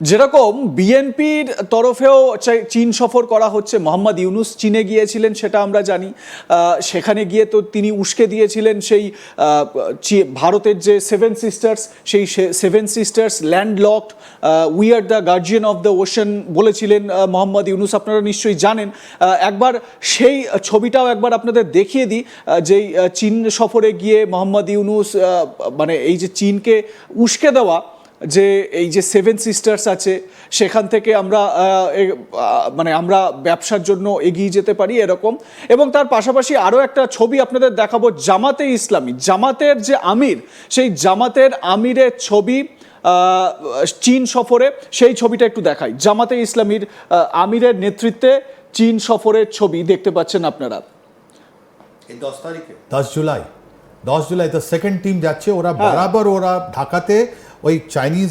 যেরকম বিএনপির তরফেও চীন সফর করা হচ্ছে, মোহাম্মদ ইউনুস চীনে গিয়েছিলেন সেটা আমরা জানি সেখানে গিয়ে তো তিনি উস্কে দিয়েছিলেন সেই ভারতের যে সেভেন সিস্টার্স সেই seven sisters landlocked we are the guardian of the ocean বলেছিলেন মোহাম্মদ ইউনুস। আপনারা নিশ্চয়ই জানেন একবার সেই ছবিটাও একবার আপনাদের দেখিয়ে দিই যেই চীন সফরে গিয়ে মোহাম্মদ ইউনুস মানে এই যে চীনকে উস্কে দেওয়া যে এই যে সেভেন সিস্টার্স আছে সেখান থেকে আমরা মানে আমরা ব্যবসার জন্য এগিয়ে যেতে পারি এরকম। এবং তার পাশাপাশি আরও একটা ছবি আপনাদের দেখাবো জামাতে ইসলামী। জামাতের যে আমির সেই জামাতের আমিরের ছবি আহ, চীন সফরে সেই ছবিটা একটু দেখাই। জামাতে ইসলামীর আমিরের নেতৃত্বে চীন সফরের ছবি দেখতে পাচ্ছেন আপনারা। দশ তারিখে? দশ জুলাই। দশ জুলাই তো সেকেন্ড টিম যাচ্ছে ওরা বরাবর ওরা ঢাকাতে ওই চাইনিজ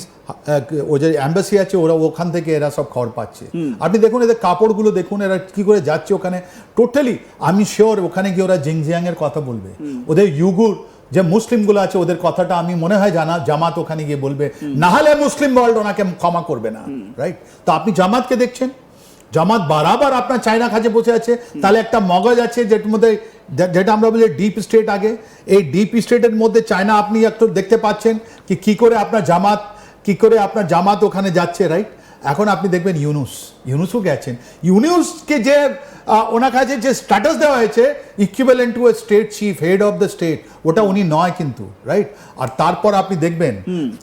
ও যে অ্যাম্বাসি আছে ওরা ওখান থেকে এরা সব খবর পাচ্ছে। আপনি দেখুন এদের কাপড়গুলো দেখুন এরা কি করে যাচ্ছে ওখানে। টোটালি আমি শিওর ওখানে গিয়ে ওরা জিংজিয়াং এর কথা বলবে। ওদের ইউগুর যে মুসলিমগুলো আছে ওদের কথাটা আমি মনে হয় জানা জামাত ওখানে গিয়ে বলবে। না হলে মুসলিম ওয়ার্ল্ড ওনাকে ক্ষমা করবে না রাইট তো আপনি জামাতকে দেখছেন? জামাত বারাবার আপনার চায়না কাছে বসে আছে। তাহলে একটা মগজ আছে যেটার মধ্যে যেটা আমরা বলি ডিপ স্টেট আগে। এই ডিপ স্টেটের মধ্যে চায়না আপনি একটু দেখতে পাচ্ছেন কি কি করে আপনার জামাত কি করে আপনার জামাত ওখানে যাচ্ছে রাইট এখন আপনি দেখবেন ইউনুস ইউনুসও গেছেন। ইউনুসকে যে ওনার কাছে যে স্ট্যাটাস দেওয়া হয়েছে equivalent to a state chief head of the state ওটা উনি নয় কিন্তু রাইট আর তারপর আপনি দেখবেন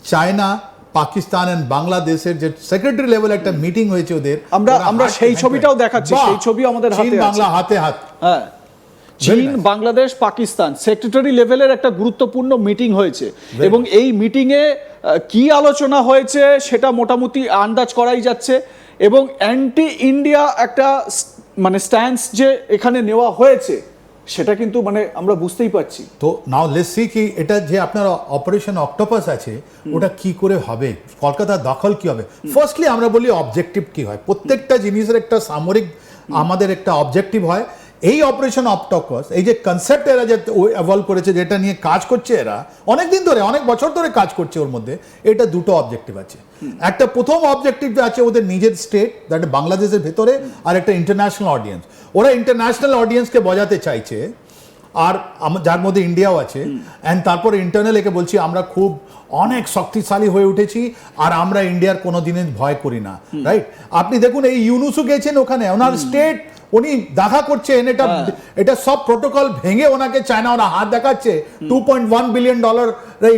চায়না পাকিস্তান এন্ড বাংলাদেশের যে সেক্রেটারি লেভেল একটা মিটিং হয়েছে ওদের আমরা- আমরা সেই ছবিটাও দেখাচ্ছি! সেই ছবিও আমাদের হাতে। বাংলা হাতে হাত। হ্যাঁ। চীন বাংলাদেশ পাকিস্তান সেক্রেটারি লেভেলের একটা গুরুত্বপূর্ণ মিটিং হয়েছে। এবং এই মিটিংয়ে কি আলোচনা হয়েছে সেটা মোটামুটি আন্দাজ করাই যাচ্ছে। এবং অ্যান্টি ইন্ডিয়া একটা মানে স্ট্যান্স যে এখানে নেওয়া হয়েছে সেটা কিন্তু মানে আমরা বুঝতেই পারছি। তো নাও লেটস সি কি এটা যে আপনার অপারেশন অক্টোপাস আছে ওটা কি করে হবে? কলকাতা দখল কি হবে? ফার্স্টলি আমরা বলি অবজেক্টিভ কি হয়? প্রত্যেকটা জিনিসের একটা সামরিক আমাদের একটা অবজেক্টিভ হয়। এই অপারেশন অক্টোপাস এই যে কনসেপ্ট এরা যে এভলভ করেছে, যেটা নিয়ে কাজ করছে এরা অনেক দিন ধরে, অনেক বছর ধরে কাজ করছে ওর মধ্যে, এটা দুটো অবজেক্টিভ আছে। একটা প্রথম অবজেক্টিভ আছে ওদের নিজের স্টেট দ্যাট বাংলাদেশের ভেতরে, আর একটা ইন্টারন্যাশনাল অডিয়েন্স ওরা ইন্টারন্যাশনাল অডিয়েন্সকে বোঝাতে চাইছে, আর যার মধ্যে ইন্ডিয়াও আছে অ্যান্ড তারপরে ইন্টারনাল একে বলছি, আমরা খুব অনেক শক্তিশালী হয়ে উঠেছি, আর আমরা ইন্ডিয়ার কোনো দিনের ভয় করি না রাইট আপনি দেখুন, এই ইউনুসু গেছেন ওখানে, ওনার স্টেট উনি দেখা করছেন এটা এটা সব প্রোটোকল ভেঙে ওনাকে চায়না ওরা হাত দেখাচ্ছে। Two point one billion dollar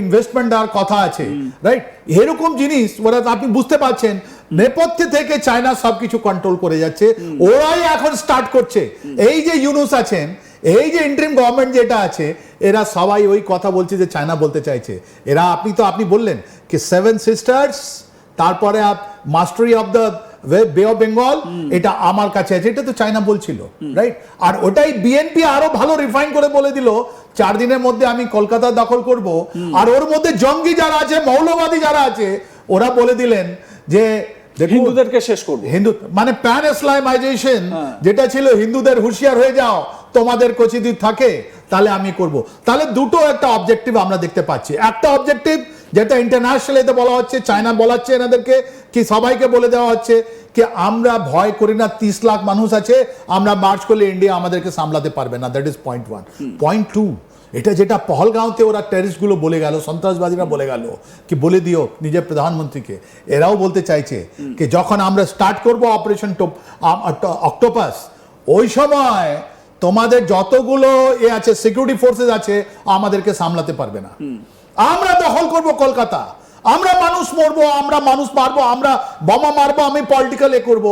investment দেওয়ার কথা আছে রাইট এরকম জিনিস ওরা আপনি বুঝতে পারছেন নেপথ্যে থেকে চায়না সবকিছু কন্ট্রোল করে যাচ্ছে ওরাই এখন স্টার্ট করছে। এই যে ইউনুস আছেন এই যে ইন্টারিম গভর্নমেন্ট যেটা আছে এরা সবাই ওই কথা বলছে যে চায়না বলতে চাইছে। এরা আপনি তো আপনি বললেন কি সেভেন সিস্টার্স তারপরে mastery of the bay of Bengal এটা আমার কাছে আছে এটা তো চায়না বলছিল রাইট আর ওটাই বিএনপি আরও ভালো রিফাইন করে বলে দিল চার দিনের মধ্যে আমি কলকাতা দখল করব। আর ওর মধ্যে জঙ্গি যারা আছে মৌলবাদী যারা আছে ওরা বলে দিলেন যে হিন্দুদেরকে শেষ করব। হিন্দু মানে প্যান ইসলামাইজেশন যেটা ছিল হিন্দুদের হুঁশিয়ার হয়ে যাও তোমাদের কচিদি থাকে তাহলে আমি করব। তাহলে দুটো একটা অবজেক্টিভ আমরা দেখতে পাচ্ছি। একটা অবজেক্টিভ যেটা ইন্টারন্যাশনাল এতে বলা হচ্ছে চায়না বলাচ্ছে এনাদেরকে কি সবাইকে বলে দেওয়া হচ্ছে কি আমরা ভয় করি না তিরিশ লাখ মানুষ আছে আমরা মার্চ করলে ইন্ডিয়া আমাদেরকে সামলাতে পারবে না that is point one point two এটা যেটা পহলগাঁওতে ওরা টেরিস্টগুলো বলে গেল সন্ত্রাসবাদীরা বলে গেল কি বলে দিও নিজের প্রধানমন্ত্রীকে। এরাও বলতে চাইছে কি যখন আমরা স্টার্ট করব অপারেশন অক্টোপাস ওই সময় তোমাদের যতগুলো এ আছে সিকিউরিটি ফোর্সেস আছে আমাদেরকে সামলাতে পারবে না। আমরা দখল করব কলকাতা। আমরা মানুষ মরবো আমরা মানুষ মারবো আমরা বোমা মারবো আমি পলিটিক্যাল এ করব।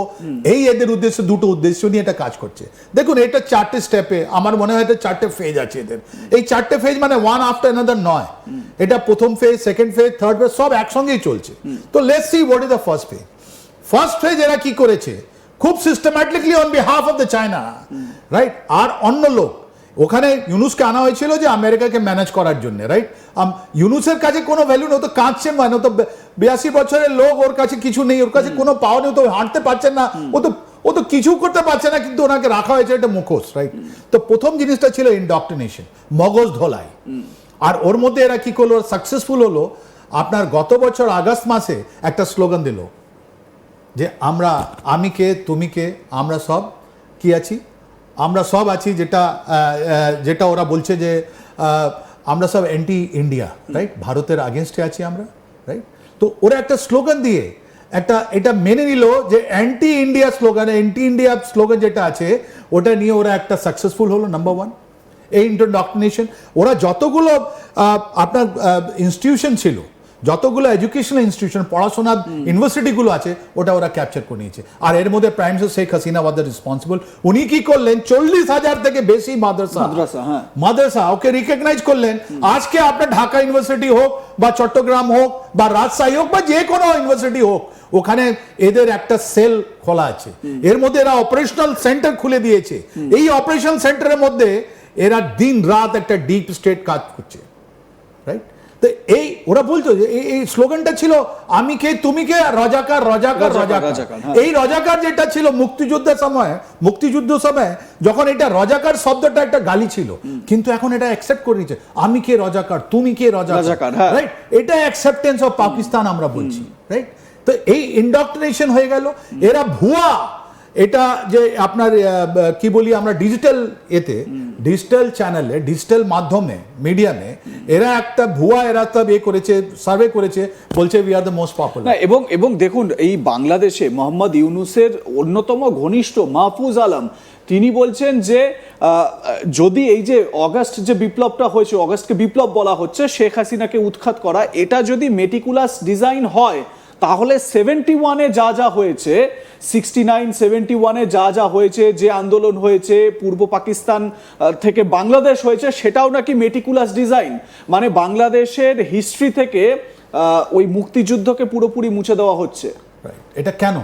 এই এদের উদ্দেশ্য দুটো উদ্দেশ্য নিয়ে এটা কাজ করছে। দেখুন এটা চারটে স্টেপে আমার মনে হয় এটা চারটে ফেজ আছে এদের। এই চারটে ফেজ মানে ওয়ান আফটার অ্যানাদার নয়। এটা প্রথম phase second phase third phase সব একসঙ্গেই চলছে। তো let's see what is the first phase first phase এরা কি করেছে? খুব systematically on behalf of the China right আর অন্য লোক ওখানে ইউনুসকে আনা হয়েছিল যে আমেরিকাকে ম্যানেজ করার জন্য রাইট ইউনুসের কাছে কোনো ভ্যালু নেই তো কাঁদছেন মানে তো বিরাশি বছরের লোক ওর কাছে কিছু নেই ওর কাছে কোনো পাওয়া নেই তো হাঁটতে পারছেন না ও তো ও তো কিছু করতে পারছে না কিন্তু ওনাকে রাখা হয়েছে একটা মুখোশ রাইট তো প্রথম জিনিসটা ছিল ইন্ডক্টিনেশন মগজ ধোলাই। আর ওর মধ্যে এরা কি করল সাকসেসফুল হলো আপনার গত বছর আগস্ট মাসে একটা স্লোগান দিল যে আমরা আমি কে তুমি কে আমরা সব কি আছি? আমরা সব আছি যেটা যেটা ওরা বলছে যে আমরা সব অ্যান্টি ইন্ডিয়া রাইট ভারতের আগেনস্টে আছি আমরা রাইট তো ওরা একটা স্লোগান দিয়ে, একটা, এটা মেনে নিল যে anti India slogan anti India slogan যেটা আছে, ওটা নিয়ে ওরা একটা সাকসেসফুল হলো নাম্বার ওয়ান এই ইন্টারডক্টিনেশন ওরা যতগুলো আপনার ইনস্টিটিউশন ছিল যতগুলো এডুকেশনাল ইনস্টিটিউশন পড়াশোনার ইউনিভার্সিটিগুলো আছে ওটা ওরা ক্যাপচার করে নিয়েছে। আর এর মধ্যে prime Sheikh Hasina was responsible উনি কি করলেন? চল্লিশ হাজার থেকে বেশি মাদ্রাসা। মাদ্রাসা, হ্যাঁ। মাদ্রাসা ওকে রিকগনাইজ করলেন। আজকে আপনার ঢাকা ইউনিভার্সিটি হোক বা চট্টগ্রাম হোক বা রাজশাহী হোক বা যে কোনো ইউনিভার্সিটি হোক ওখানে এদের একটা সেল খোলা আছে। এর মধ্যে এরা অপারেশনাল সেন্টার খুলে দিয়েছে। এই অপারেশন সেন্টারের মধ্যে এরা দিন রাত একটা ডিপ স্টেট কাজ করছে। রাইট তো এই ওরা বলতো যে এই- স্লোগানটা ছিল আমি কে তুমি কে রাজাকার রাজাকার রাজাকার, হ্যাঁ। এই রাজাকার যেটা ছিল মুক্তিযুদ্ধের সময় মুক্তিযুদ্ধ সময় যখন এটা রাজাকার শব্দটা একটা গালি ছিল কিন্তু এখন এটা অ্যাকসেপ্ট করে নিচ্ছে। আমি কে রাজাকার তুমি কে রাজাকার, রাজাকার হ্যাঁ। রাইট এটা অ্যাকসেপ্টেন্স অফ পাকিস্তান আমরা বলছি রাইট তো এই ইন্ডক্ট্রিনেশন হয়ে গেল। এরা ভুয়া। এটা যে আপনার কি বলি আমরা ডিজিটাল এতে ডিজিটাল চ্যানেলে ডিজিটাল মাধ্যমে মিডিয়ামে এরা একটা ভুয়া এরা সব এ করেছে সার্ভে করেছে বলছে we are the most popular এবং এবং দেখুন এই বাংলাদেশে মোহাম্মদ ইউনুসের অন্যতম ঘনিষ্ঠ মাহফুজ আলম তিনি বলছেন যে যদি এই যে অগাস্ট যে বিপ্লবটা হয়েছে অগাস্টকে বিপ্লব বলা হচ্ছে শেখ হাসিনাকে উৎখাত করা এটা যদি মেটিকুলাস ডিজাইন হয় তাহলে সেভেন্টি ওয়ানে যা যা হয়েছে সিক্সটি নাইন সেভেন্টি ওয়ানে যা যা হয়েছে যে আন্দোলন হয়েছে পূর্ব পাকিস্তান থেকে বাংলাদেশ হয়েছে সেটাও নাকি মেটিকুলাস ডিজাইন মানে বাংলাদেশের হিস্ট্রি থেকে ওই মুক্তিযুদ্ধকে পুরোপুরি মুছে দেওয়া হচ্ছে. এটা কেন?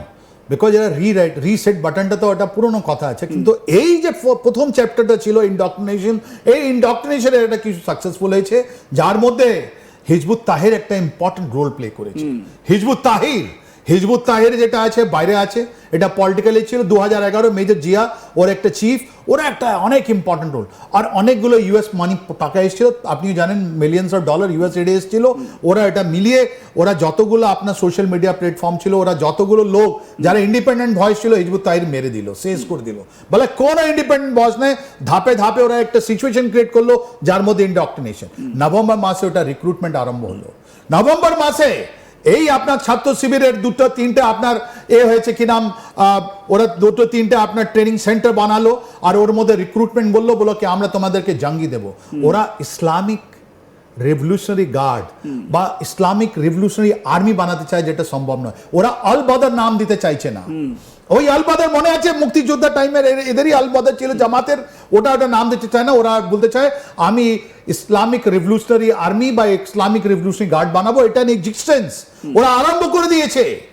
বিকজ এরা রিরাইট রিসেট বাটনটা তো ওটা পুরনো কথা আছে। কিন্তু এই যে প্রথম চ্যাপ্টারটা ছিল ইন্ডক্ট্রিনেশন এই ইন্ডক্ট্রিনেশনের এটা কিছু সাকসেসফুল হয়েছে যার মধ্যে হিজবুত তাহির একটা ইম্পর্টেন্ট রোল প্লে করেছে। Hizb ut Tahrir Hizb ut Tahrir যেটা আছে, বাইরে আছে, এটা পলিটিক্যালি ছিল। দু হাজার এগারো মেজর জিয়া, ওর একটা চিফ ওরা একটা অনেক ইম্পর্টেন্ট রোল আর অনেকগুলো ইউএস মানি টাকা এসেছিল। আপনি জানেন মিলিয়ন্স অফ ডলার ইউএস এডে এসেছিল। ওরা এটা মিলিয়ে, ওরা যতগুলো আপনার সোশ্যাল মিডিয়া প্ল্যাটফর্ম ছিল, ওরা যতগুলো লোক, যারা ইন্ডিপেন্ডেন্ট ভয়েস ছিল, হিজবুত তাহির মেরে দিল শেষ করে দিল। বলে কোন ইন্ডিপেন্ডেন্ট ভয়েস নেই। ধাপে ধাপে ওরা একটা সিচুয়েশন ক্রিয়েট করল, যার মধ্যে ইন্ডক্ট্রিনেশন নভেম্বর মাসে ওটা রিক্রুটমেন্ট আরম্ভ হলো। নভেম্বর মাসে এই আপনার ছাত্র শিবিরের দুটো তিনটে আপনার এ হয়েছে কি নাম ওরা দুটো তিনটে আপনার ট্রেনিং সেন্টার বানালো আর ওর মধ্যে রিক্রুটমেন্ট বলল বলো কি আমরা তোমাদেরকে জাঙ্গি দেব। ওরা ইসলামিক রেভলিউশনারি গার্ড বা ইসলামিক রেভলিউশনারি আর্মি বানাতে চায় যেটা সম্ভব নয়। ওরা অল বদার নাম দিতে চাইছে না। ওই আলবাদের মনে আছে? মুক্তিযোদ্ধা টাইমের এদেরই আলবাদের ছিল জামাতের ওটা ওটা নাম দিতে চায় না ওরা বলতে চায় আমি ইসলামিক রেভলিউশনারি আর্মি বা ইসলামিক রেভলিউশনারি গার্ড বানাবো এটা নিয়ে এক্সিস্টেন্স ওরা আরম্ভ করে দিয়েছে।